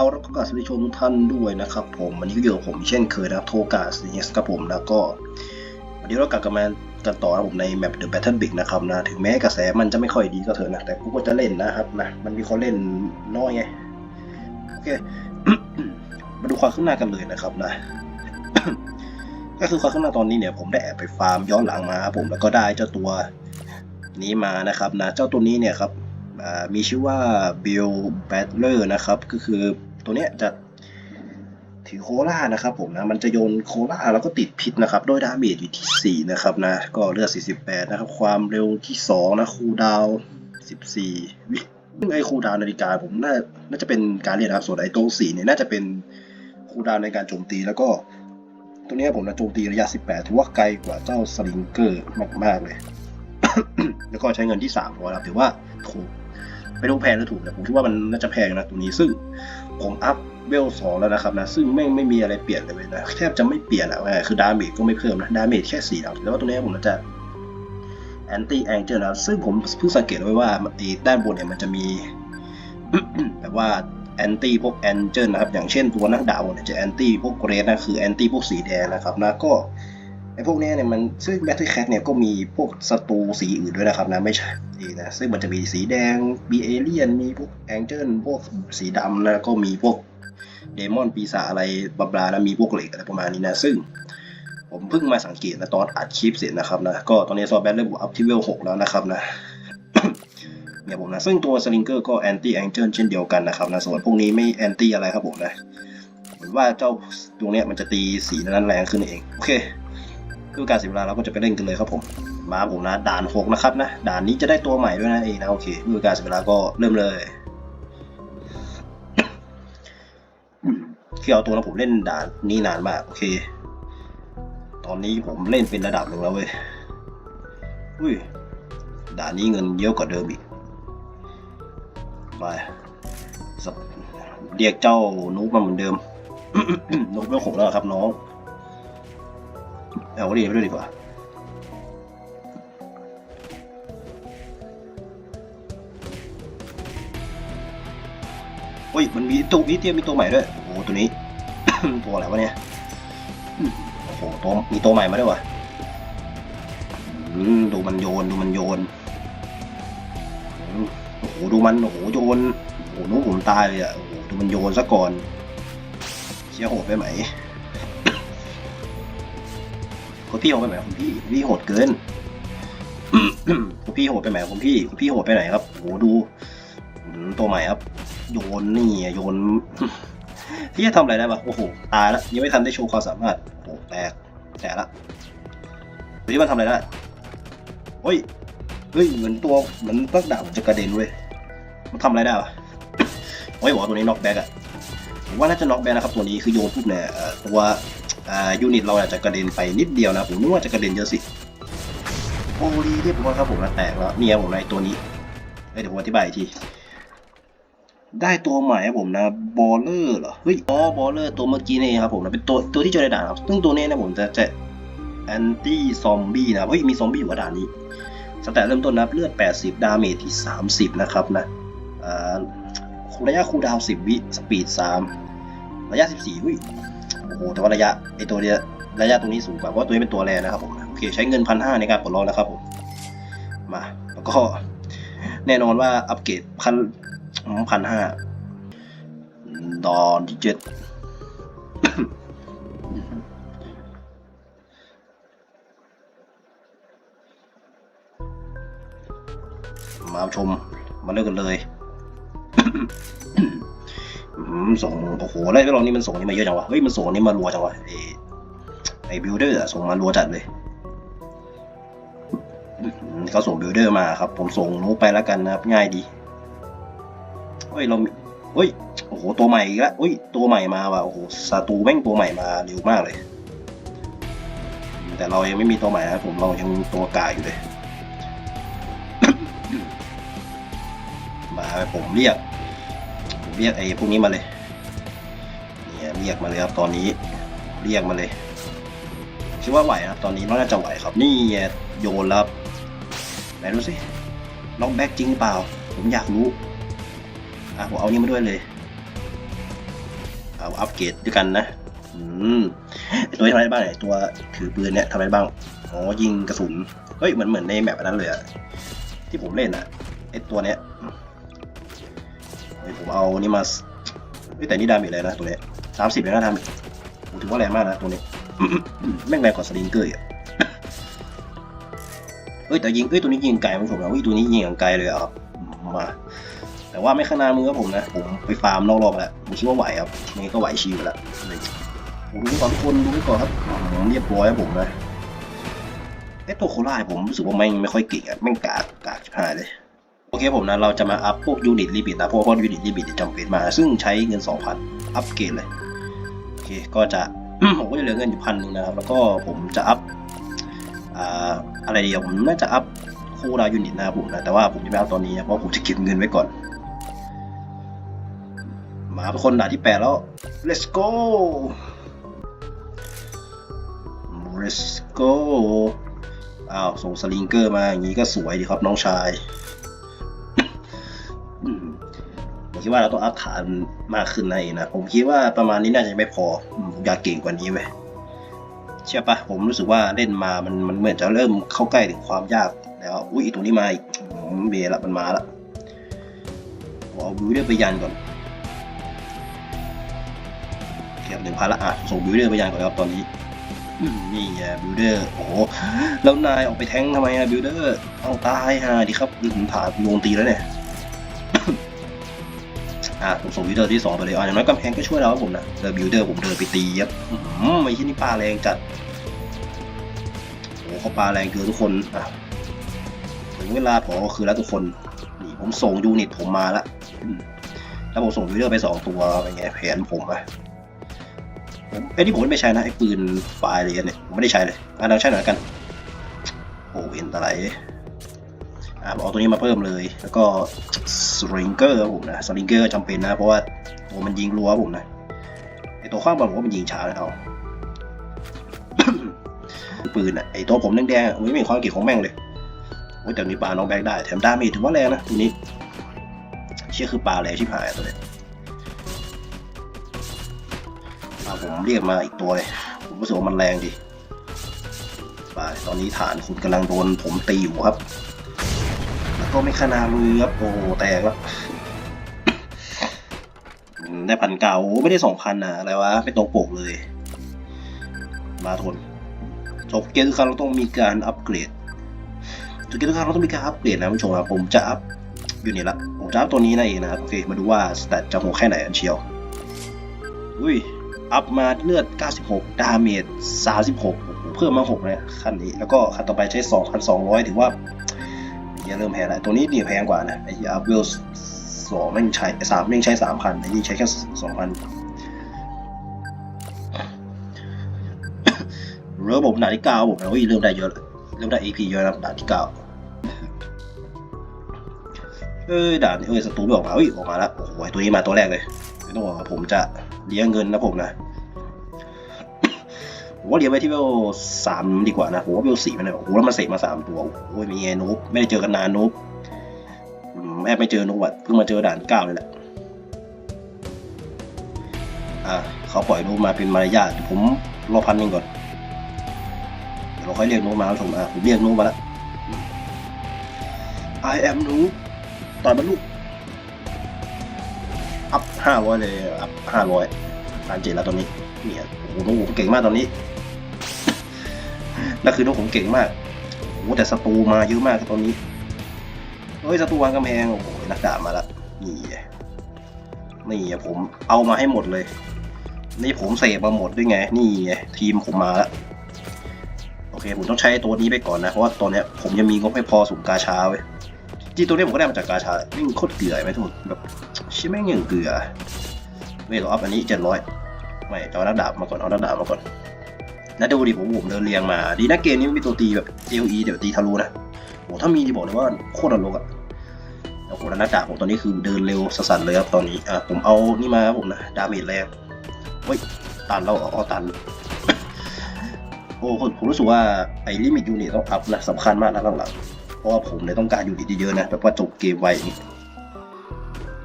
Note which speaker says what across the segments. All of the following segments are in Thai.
Speaker 1: เอาแล้วก็กราบสวัสดีชมทุกท่านด้วยนะครับผมวันนี้ก็อยู่กับผมเช่นเคยนะครับโทกาสเนสครับผมแล้วก็วันนี้เรากลับกันมากันต่อนะครับผมในแมป The Battle Big นะครับนะถึงแม้กระแสมันจะไม่ค่อยดีก็เถอะนะแต่กูก็จะเล่นนะครับนะมันมีคนเล่นน้อยไงโอเคมาดูความขึ้นหน้ากันเลยนะครับนะ ก็คือความขึ้นหน้าตอนนี้เนี่ยผมได้แอบไปฟาร์มย้อนหลังมาครับผมแล้วก็ได้เจ้าตัวนี้มานะครับนะเจ้าตัวนี้เนี่ยครับมีชื่อว่า Bill Battler นะครับ ก็คือ ตัวเนี้ยจะถือโคล่านะครับผมนะมันจะโยนโคล่าแล้วก็ติดพิษนะครับด้วยดาเมจอยู่ที่ 4 นะครับนะ ก็เลือด 48 นะครับ ความเร็วที่ 2 นะคูดาว 14 วิซึ่งไอคูดาวนาฬิกาผมน่าน่าจะเป็นการเรียนนะครับส่วนไอตัว4เนี่ยน่าจะเป็นคูดาวในการโจมตีแล้วก็ ตัวนี้ผมนะโจมตีระยะ 18 ถือว่าไกลกว่าเจ้าสลิงเกอร์มาก ๆ เลย แล้วก็ใช้เงินที่3พอครับถือว่าถูก ไม่รู้แพงหรือถูกแต่ผมคิดว่ามันน่าจะแพงนะตัวนี้ซึ่งผมอัพเวลสองแล้วนะครับนะซึ่งไม่ไม่มีอะไรเปลี่ยนเลยนะแทบจะไม่เปลี่ยนอะคือดาเมจก็ไม่เพิ่มนะดาเมจแค่สี่ดาวแล้วว่าตัวนี้ผมจะแอนตี้แองเจิลนะซึ่งผมเพิ่งสังเกตไว้ว่าไอ้ด้านบนเนี่ยมันจะมีแบบว่าแอนตี้พวกแอนเจิลนะครับอย่างเช่นตัวนักดาวเนี่ยจะแอนตี้พวกเกรดนะคือแอนตี้พวกสีแดงนะครับนะก็ อ้พวกนี้เนี่ยมันซึ่งแบทเทิลแคทเนี่ยก็มีพวกศัตรูสีอื่นด้วยนะครับนะไม่ใช่นี่นะซึ่งมันจะมีสีแดงมีเอเลียนมีพวกแองเจิลพวกสีดำนะก็มีพวกเดมอนปีศาจอะไรบลาบลานะมีพวกเหล็กอะไรประมาณนี้นะซึ่งผมเพิ่งมาสังเกตนะตอนอัดคลิปเสร็จนะครับนะก็ตอนนี้ซอฟแวร์เริ่มอัพที่เวล6แล้วนะครับนะเนี่ยผมนะซึ่งตัวสลิงเกอร์ก็แอนตี้แองเจิลเช่นเดียวกันนะครับนะส่วนพวกนี้ไม่แอนตี้อะไรครับผมนะเหมือนว่าเจ้าดวงเนี้ยมันจะตีสีนั้นแรงขึ้นเองโอเค เพื่อการเสียเวลาเราก็จะไปเล่นกันเลยครับผม มาผมนะด่านหกนะครับนะด่านนี้จะได้ตัวใหม่ด้วยนะเองนะโอเคเพื่อการเสียเวลาก็เริ่มเลยคือเอาตัวนะผมเล่นด่านนี้นานมากโอเค ตอนนี้ผมเล่นเป็นระดับหนึ่งแล้วเว้ยอุ้ยด่านนี้เงินเยอะกว่าเดิมอีกไปเรียกเจ้านุ๊กมาเหมือนเดิมนุ๊กเรื่องหกแล้วครับน้อง เอาเรียกไปด้วยดีกว่าเฮ้ยมันมีตัวนี้เตรียมมีตัวใหม่ด้วยโอ้โหตัวนี้ ตัวอะไรวะเนี่ยโอ้โหตัวมีตัวใหม่มาด้วยวะดูมันโยนดูมันโยนโอ้โหดูมันโอ้โหโยนโอ้โหนู้นผมตายเลยอะโอ้โหดูมันโยนซะก่อนเชี่ยโหดไปไหม คุณพี่โหดไปไหมคุณพี่คุณพี่โหดเกินคุณพี่โหดไปไหมคุณพี่คุณพี่โหดไปไหนครับโหดูตัวใหม่ครับ โยนนี่โยนพี่จะทำอะไรได้ปะโอ้โหตายแล้วยังไม่ทันได้โชว์ความสามารถโอ้แตกแตกละเฮ้มันทำอะไรได้เฮ้ยเฮ้ยเหมือนตัวเหมือนตักดาบมันจะกระเด็นเว้ยมันทำอะไรได้วะเฮ้ยบอกตัวนี้น็อกแบ็กอะผมว่าน่าจะน็อกแบ็กนะครับตัวนี้คือโยนปุ๊บเนี่ยตัว ยูนิตเราอาจจะกระเด็นไปนิดเดียวนะผมนึกว่าจะกระเด็นเยอะสิโอ้ดีเรียบร้อยครับผมนะแตกแล้วเนี่ยผมนะไอ้ตัวนี้เอ้ยเดี๋ยวผมอธิบายที ได้ตัวใหม่ครับผมนะบอลเลอร์เหรอเฮ้ยอ๋อบอลเลอร์ตัวเมื่อกี้นี่ครับผมนะเป็นตัวตัวที่เจอในด่านครับซึ่งตัวนี้นะผมจะจะแอนตี้ซอมบี้นะเฮ้ยมีซอมบี้อยู่กับด่านนี้สแตทเริ่มต้นนะเลือด 80 ดาเมจที่ 30 นะครับนะอ่าระยะคูลดาว 10 วิ สปีด 3 ระยะ 14วิ โอ้โหแต่ว่าระยะไอตัวเนี้ยระยะตรงนี้สูงกว่าเพราะตัวนี้เป็นตัวแรนะครับผมโอเคใช้เงินพันห้าในการปลดล็อกนะครับผมมาแล้วก็แน่นอนว่าอัปเกรดพันพันห้าดอนที่เจ็ดมาชมมาเลิกกันเลย ส่งโอ้โหแล้วเรานี่มันส่งนี่มาเยอะจังวะเฮ้ยมันส่งนี่มารัวจังวะไอไอบิลเดอร์ส่งมารัวจัดเลยเขาส่งบิลเดอร์มาครับ ผมส่งนุ๊กไปแล้วกันนะครับง่ายดีเฮ้ยเราเฮ้ยโอ้โหตัวใหม่อีกแล้วเฮ้ยตัวใหม่มาว่ะโอ้โหซาตูแม่งตัวใหม่มาเร็วมากเลย แต่เรายังไม่มีตัวใหม่นะผมเรายังตัวกายอยู่เลยมาผมเรียก เรียกไอ้พวกนี้มาเลยเนี่ยเรียกมาเลยครับตอนนี้เรียกมาเลยคิดว่าไหวนะครับตอนนี้น่าจะไหวครับนี่โยนแล้วครับไหนดูสิล็อกแบ็กจริงเปล่า ผมอยากรู้อะผมเอานี่มาด้วยเลยเอาอัปเกรดด้วยกันนะอืมตัวทำอะไรบ้างไอ้ตัวถือปืนเนี่ยทำอะไรบ้างอ๋อยิงกระสุนเฮ้ยเหมือนเหมือนในแมปอันนั้นเลยอะที่ผมเล่นอะไอ้ตัวเนี้ย เฮ้ยผมเอานี่มาแต่นี่ดาเมจเลยนะตัวเนี้ยสามสิบเลยนะดาเมจผมถือว่าแรงมากนะตัวนี้แม่งแรงกว่าสลิงเกอร์อีกอะเฮ้ยแต่ยิงเอ้ยตัวนี้ยิงไกลมั้งผมนะเฮ้ยตัวนี้ยิงอย่างไกลเลยอะครับมาแต่ว่าไม่ข้างหน้ามือครับผมนะผมไปฟาร์มนอกรอบแล้วผมคิดว่าไหวครับยังไงก็ไหวชิวแล้วเลยโอ้ดูก่อนทุกคนรู้ก่อนครับเรียบร้อยครับผมนะไอ้ตัวโคราผมรู้สึกว่าแม่งไม่ค่อยเก่งอะแม่งกากกากชิบหายเลย เคผมนะเราจะมาอัพพวกยูนิตลิบิตนะเพราะว่ายูนิตลิบิตจำเป็นมา ซึ่งใช้เงิน 2,000 อัพเกรดเลยโอเคก็จะผมก็จะเหลือเงินอยู่พันหนึ่งนะครับแล้วก็ผมจะอัพออะไรเดีอะผมน่าจะอัพคู่ดาวยูนิตนะครับผมนะแต่ว่าผมจะไม่อัพตอนนี้นะเพราะผมจะเก็บเงินไว้ก่อนมาเป็นคนด่าที่แปดแล้ว let's go let's go อ้าวส่งสลิงเกอร์มาอย่างนี้ก็สวยดีครับน้องชาย ผมคิดว่าเราต้องอัพฐานมากขึ้นในนะ ผมคิดว่าประมาณนี้น่าจะไม่พออืมผมอยากเก่งกว่านี้เว้ยเชื่อปะผมรู้สึกว่าเล่นมามันมันเหมือนจะเริ่มเข้าใกล้ถึงความยากแล้วอุ้ยตัวนี้มาอีกเบละมันมาละผมเอาบิวเดอร์ไปยันก่อนเก็บหนึ่งพันละอะส่งบิวเดอร์ไปยันก่อนครับตอนนี้นี่ไงบิวเดอร์โอ้แล้วนายออกไปแทงทำไมอะบิวเดอร์เอาตายฮะดิครับอืมผ่านวงตีแล้วเนี่ย อะผมส่งบิวเดอร์ที่สองไปเลยอะอย่างน้อยกำแพงก็ช่วยเราครับผมนะเดินบิวเดอร์ผมเดินไปตีครับอืมไม่ใช่นี่ปลาแรงจัดโอ้เขาปลาแรงเกินทุกคนอะถึงเวลาพอคือแล้วทุกคนนี่ผมส่งยูนิตผมมาละแล้วผมส่งบิวเดอร์ไปสองตัวเป็นไงแผนผมอะไอ้ที่ผมไม่ใช้นะไอ้ปืนไฟล์อะไรเนี่ยผมไม่ได้ใช้เลยอะลองใช้หน่อยกันโอ้เห็นอะไร อะผมเอาตัวนี้มาเพิ่มเลย แล้วก็สลิงเกอร์ครับผมนะสลิงเกอร์จำเป็นนะ เพราะว่าตัวมันยิงรัวครับผมนะไอตัวข้างบอลผมว่ามันยิงช้านะเอาปืนอะไอตัวผมแดงๆอะไม่มีความเก่งของแม่งเลยโอ้ยแต่มีปลาน้องแบกได้แถมดาเมจถือว่าแรงนะตัวนี้เชื่อคือปลาแรงชิบหายตัวเนี้ยอะผมเรียกมาอีกตัวเลย ผมรู้สึกว่ามันแรงดีไปตอนนี้ฐานคุณกำลังโดนผมตีอยู่ครับ ก็ไม่ขนามือครับโอ้แตกแล้วได้พันเก่าไม่ได้สองพันนะอะไรวะไม่ตรงปกเลย มาทนจบเกมทุกครั้งเราต้องมีการอัปเกรดจบเกมทุกครั้งเราต้องมีการอัปเกรดนะผู้ชมครับผมจะอัพอยู่นี่ละผมจะอัพตัวนี้นั่นเองนะครับโอเคมาดูว่าสแตทจะโหดแค่ไหนกันเชียวอุ้ยอัพมาเลือด 96 ดาเมจ 36โอ้โหเพิ่มมา6เลยขั้นนี้ แล้วก็ขั้นต่อไปใช้ 2,200 ถือว่า ยเริ่มแพงแล้วตัวนี้เนี่ยแพงกว่านะไอ้อัพเวลสองแม่งใช้สามแม่งใช้3,000ไอ้นี่ใช้แค่2,000เริ่มผมด่านที่9ผมนะเฮ้ยเริ่มได้เยอะเริ่มได้ AP เยอะนะด่านที่9เอ้ยด่านเอ้ยศัตรูไม่ออกมาเฮ้ยออกมาแล้วโอ้โหตัวนี้มาตัวแรกเลยไม่ต้องบอกว่าผมจะเลี้ยงเงินนะผมนะ ผมว่าเลี้ยงไว้ที่เวลสามดีกว่านะผมว่าเวลสี่มันเลยโอ้โหแล้วมันเสกมาสามตัวโอ้ยมีไงนุ๊บไม่ได้เจอกันนานนุ๊บอืมแอบไม่เจอนุ๊บอะเพิ่งมาเจอด่านเก้าเลยแหละอะเขาปล่อยนุ๊บมาเป็นมารยาทเดี๋ยวผมรอพันหนึ่งก่อนเดี๋ยวเราค่อยเรียกนุ๊บมาครับผมอะผมเรียกนุ๊บมาแล้ว I am นุ๊บต่อยมันลูกอัพห้าร้อยเลยอัพห้าร้อยผ่านเจ็ดแล้วตอนนี้เนี่ยโอ้โหน้องผมเก่งมากตอนนี้ นั่นคือน้องผมเก่งมากโอ้โหแต่ศัตรูมาเยอะมากตอนนี้เฮ้ยศัตรูวางกำแพงโอ้โหนักดาบมาละนี่ไงนี่ผมเอามาให้หมดเลย นี่ผมเสพมาหมดด้วยไง นี่ไงทีมผมมาละโอเคผมต้องใช้ตัวนี้ไปก่อนนะ เพราะว่าตอนเนี้ยผมยังมีงบไม่พอสุ่มกาชาเว้ยที่ตัวนี้ผมก็ได้มาจากกาชาวิ่งโคตรเกลือไหมทุกคนแบบชิแม่งย่างเกลือเวทอัพอันนี้เจ็ดร้อยไม่เอานักดาบมาก่อนเอานักดาบมาก่อน แล้วดูดิผมผมเดินเรียงมา ดีนะเกมนี้ไม่มีตัวตีแบบ AOE เดี๋ยวตีทะลุนะโหถ้ามีดีบอกเลยว่าโคตรนรกอะโอ้โหแล้วนักดาบผมตอนนี้คือเดินเร็วสัสๆเลยครับตอนนี้อะผมเอานี่มาครับผมนะดาเมจแรงเฮ้ยตันแล้วเรออ๋อตันโอ้ผมผมรู้สึกว่าไอ้ลิมิตยูนิตต้องอัพนะสำคัญมากนะหลังๆเพราะว่าผมเนี่ยต้องการยูนิตเยอะๆนะแบบว่าจบเกมไวนี่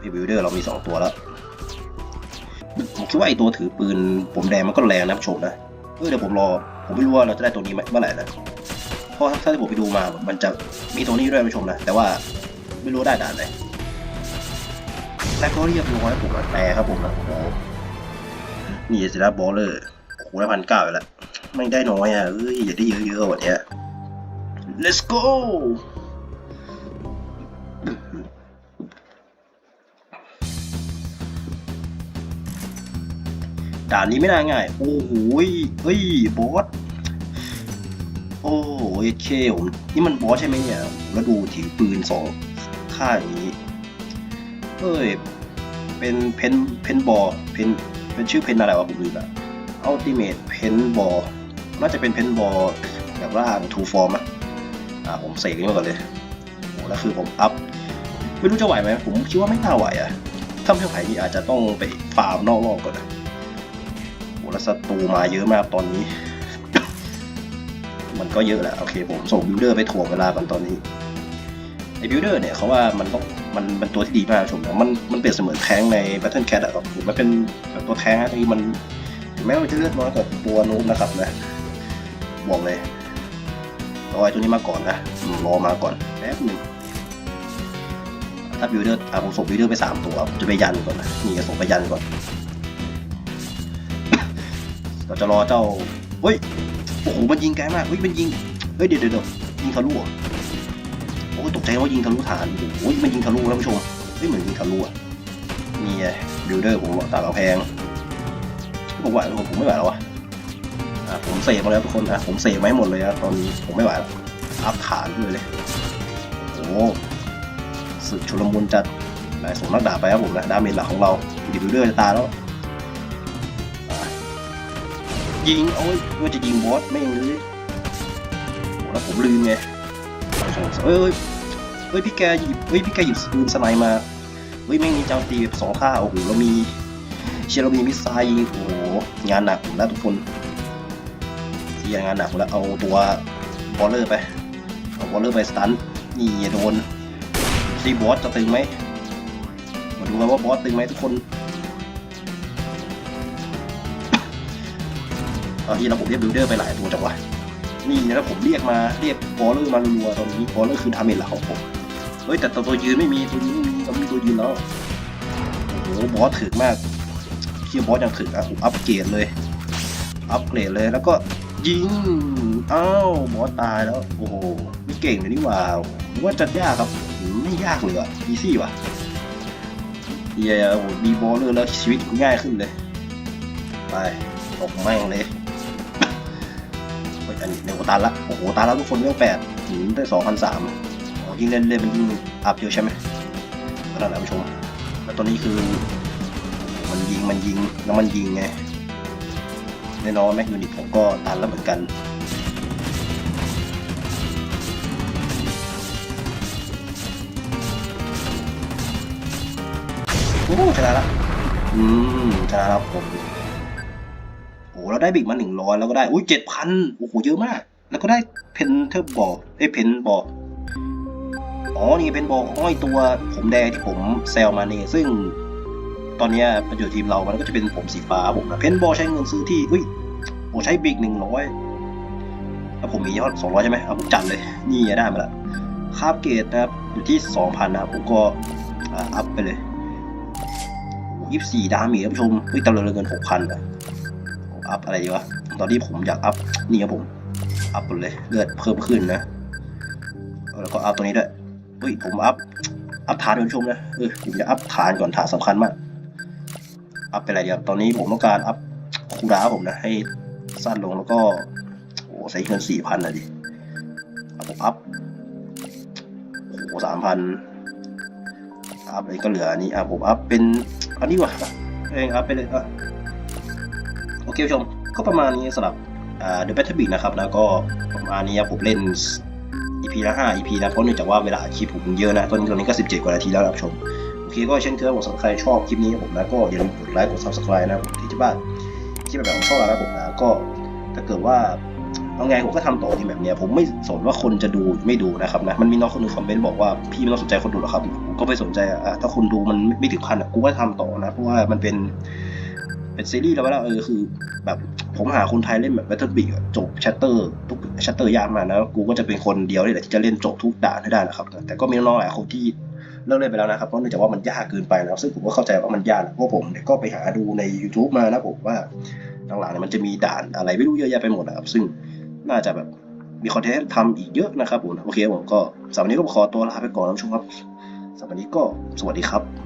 Speaker 1: มีบิลเดอร์เรามีสองตัวแล้ว ผมคิดว่าไอตัวถือปืนผมแดงมันก็แรงนะผู้ชมนะ เออเดี๋ยวผมรอ ผมไม่รู้ว่าเราจะได้ตัวนี้ไหมเมื่อไหร่นะเพราะถ้าที่ผมไปดูมา มันจะมีตัวนี้ด้วยผู้ชมนะ แต่ว่าไม่รู้ได้ด่านไหนแล้วก็เรียบร้อยผมแต่ครับผมนะโอ้โหนี่สินะบอลเลอร์โอ้โหได้พันเก้าแล้วไม่ได้น้อยอะเอ้ยอย่าได้เยอะๆวันเนี้ย let's go ด่านนี้ไม่น่าง่าย โอ้โหเฮ้ยบอสโอ้ยเคผมนี่มันบอสใช่ไหมเนี่ยแล้วดูถือปืนสองข้างอย่างนี้เฮ้ยเป็นเพนเพนบอลเพนเป็นชื่อเพนอะไรวะผมลืมละ Ultimate เพนบอลน่าจะเป็นเพนบอลแบบร่างทูฟอร์มอะอ่าผมเสกนี้มาก่อนเลยโอ้แล้วคือผมอัพไม่รู้จะไหวไหมผมคิดว่าไม่น่าไหวอะถ้าไม่ไหวนี่อาจจะต้องไปฟาร์มนอกรอบก่อนนะ แล้วศัตรูมาเยอะมากตอนนี้ มันก็เยอะแหละโอเค ผมส่งบิลเดอร์ไปถ่วงเวลาก่อนตอนนี้ไอ้บิลเดอร์เนี่ยเขาว่ามันต้องมันมันตัวที่ดีมากชมนะมันมันเปรียบเสมือนแท้งใน Battle Cat อะครับมันเป็นแบบตัวแท้งนะที่มันถึงแม้ว่ามันจะเลือดน้อยกว่าตัวนู้นนะครับนะบอกเลยรอไอ้ตัวนี้มาก่อนนะรอมาก่อนแป๊บหนึ่งถ้าบิลเดอร์อะผมส่งบิลเดอร์ไปสามตัวผมจะไปยันก่อนนะนี่จะส่งไปยันก่อน เราจะรอเจ้าเฮ้ยโอ้โหมันยิงไกลมากเฮ้ยมันยิงเฮ้ยเดี๋ยวเดี๋ยวเดี๋ยวยิงทะลุเหรอโอ้ตกใจว่ายิงทะลุฐานโอ้ยมันยิงทะลุแล้วผู้ชมเฮ้ยเหมือนยิงทะลุอะนี่ไงบิลเดอร์ผมตากกระแพงผมไหวแล้วผมไม่ไหวแล้วอะผมเสกมาแล้วทุกคนอะผมเสกไว้หมดเลยนะตอนนี้ผมไม่ไหวแล้วอัพฐานด้วยเลยโอ้โหสึกชุลมุนจัดนายส่งนักดาบไปครับผมนะดาเมจหลักของเราบิลเดอร์จะตายแล้ว ยิงโอ้ยว่าจะยิงบอสไม่ยังเลยโอ้แล้วผมลืมไงเอ้ยเฮ้ยพี่แกหยิบเฮ้ยพี่แกหยิบปืนสไนมาเฮ้ยไม่งมีเจ้าตีแบบสองท่าโอ้โหเรามีเชียร์เรามีมิสไซล์โอ้โหงานหนักผมแล้วทุกคนเสียงานหนักผมแล้วเอาตัวบอลเลอร์ไปเอาบอลเลอร์ไปสตันนี่โดนซีบอสจะตึงไหมมาดูกันว่าบอสตึงไหมทุกคน ตอนที่เราผมเรียกบิลเดอร์ไปหลายตัวจังวะนี่นะผมเรียกมาเรียกบอลเลอร์มารัวๆตอนนี้บอลเลอร์คือทาเมจหลักของผมเฮ้ยแต่ตัวยืนไม่มีตัวยืนไม่มีเรามีตัวยืนแล้วโอ้โหบอสถึกมากเทียบอสยังถึกอะผมอัปเกรดเลย อัปเกรดเลยแล้วก็ยิงอ้าวบอสตายแล้วโอ้โหไม่เก่งเลยนี่หว่าผมว่าจะยากครับอืมไม่ยากเลยอะอีซี่ว่ะเฮียโอ้โหมีบอลเลอร์แล้วชีวิตง่ายขึ้นเลยไปตกแม่งเลย ยอันนี้เร็วกว่าตันละโอ้โหตันแล้วทุกคนเรื่องแปดถึงได้สองพันสามยิ่งเล่นเล่นมันยิ่งอัพเยอะใช่ไหมก็นั่นแหละผู้ชมแล้วตอนนี้คือ มันยิงมันยิงแล้วมันยิงไงแน่นอนแม็กยูนิตผมก็ตันแล้วเหมือนกันโอ้ชนะละอืมชนะแล้วผมโอ้เราได้บิ๊กมาหนึ่งร้อยแล้วก็ได้ อุ้ยเจ็ดพันโอ้โหเยอะมาก แล้วก็ได้เพนเทอร์บอลเอ้เพนบอลอ๋อ นี่เพนบอลห้อยตัวผมแดงที่ผมแซลมานี่ ซึ่งตอนนี้ยมันอยู่ทีมเรา มันก็จะเป็นผมสีฟ้าผมนะเพนบอลใช้เงินซื้อที่อุ้ยโอใช้บิ๊กหนึ่งร้อยแล้วผมมียอดสองร้อยใช่ไหมเอาผมจัดเลย นี่ได้มาละคาบเกตนะครับ อยู่ที่สองพันนะผมก็อ,อัพไปเลยยี่สิบสี่ดาเมจท่านผู้ชมอุ้ยตะลินเงินหกพันอะอัพอะไรดีวะ ตอนนี้ผมอยากอัพนี่ครับผม อัพหมดเลยเลือดเพิ่มขึ้นนะ แล้วก็อัพตัวนี้ด้วยเฮ้ยผมอัพอัพฐานคุณผู้ชมนะเออผมจะอัพฐานก่อนฐานสำคัญมาก อัพไปอะไรดีครับตอนนี้ผมต้องการอัพคูดาผมนะ ให้สั้นลงแล้วก็โอ้ใช้เงินสี่พันนะดิอะผมอัพโอ้สามพันอัพเลยก็เหลืออันนี้อะผมอัพเป็นอันนี้ว่ะเองอัพไปเลยอะโอเคผู้ชมก็ประมาณนี้สำหรับ อ่า The Battle Beat นะครับ แล้วก็ประมาณนี้ผมเล่น EP ละ5 EP นะเพราะเนื่องจากว่าเวลาอัดคลิปผมเยอะนะตอนนี้ตอนนี้ก็ 17 กว่านาทีแล้วนะครับชม โอเคก็เช่นเคยผมสำหรับใครชอบคลิปนี้ผมนะก็อย่าลืมกดไลค์กด Subscribe นะผมที่ที่บ้านคลิปแบบของช่องเรานะผมนะก็ถ้าเกิดว่าเอาไงผมก็ทำต่อที่แบบเนี้ยผมไม่สนว่าคนจะดูไม่ดูนะครับนะมันมีน้องคนหนึงคอมเมนต์บอกว่าพี่ไม่ต้องสนใจคนดูหรอกครับ ก็ไม่สนใจอะถ้าคนดูมันไม่ถึงพันอะกูก็ทำต่อนะเพราะว่ามันเป็น เป็นซีรีส์แล้วว่าเออคือ แบบผมหาคนไทยเล่นแบบ Battle Big จบชัตเตอร์ทุกชัตเตอร์ยากมากนะกูก็จะเป็นคนเดียวนี่แหละที่จะเล่นจบทุกด่านให้ได้นะครับ แต่ก็มีน้องๆหลายคนที่เลิกเล่นไปแล้วนะครับเพราะเนื่องจากว่ามันยากเกินไปนะครับซึ่งผมก็เข้าใจว่ามันยากเพราะผมเนี่ยก็ไปหาดูใน YouTube มานะผมว่าหลังๆเนี่ยมันจะมีด่านอะไรไม่รู้เยอะแยะไปหมดนะครับ ซึ่งน่าจะแบบมีคอนเทนต์ทำอีกเยอะนะครับผมโอเคผมก็สำหรับวันนี้ก็ขอตัวลาไปก่อนนะผู้ชมครับสำหรับวันนี้ก็สวัสดีครับ